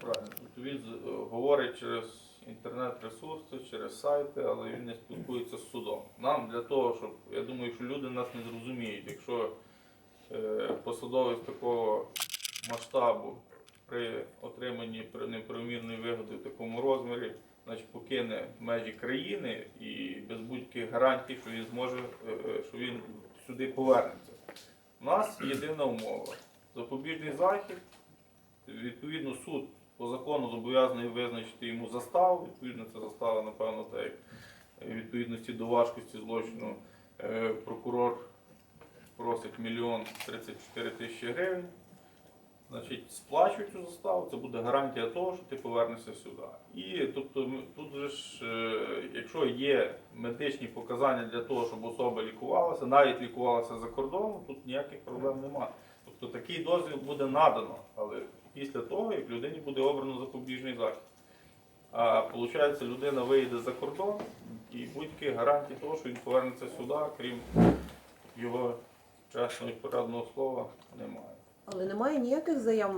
правильно. Тобто він е, говорить через інтернет-ресурси, через сайти, але він не спілкується з судом. Нам для того, щоб я думаю, що люди нас не зрозуміють, якщо е, посадовець такого масштабу при отриманні неправомірної вигоди в такому розмірі, значить покине межі країни і без будь-яких гарантій, що він зможе, е, що він сюди повернеться. У нас єдина умова. Запобіжний захід, відповідно, суд зобов'язаний визначити йому заставу. Відповідно, це застава, напевно, так як е, відповідності до важкості злочину е, прокурор просить мільйон 34 тисячі гривень. Значить, сплачують цю заставу, це буде гарантія того, що ти повернешся сюди. І тобто тут же ж, е, якщо є медичні показання для того, щоб особа лікувалася, навіть лікувалася за кордоном, тут ніяких проблем немає. Тобто такий дозвіл буде надано, після того, як людині буде обрано запобіжний захід. А виходить, людина виїде за кордон і будь-яких гарантій того, що він повернеться сюди, крім його чесного і порадного слова, немає. Але немає ніяких заяв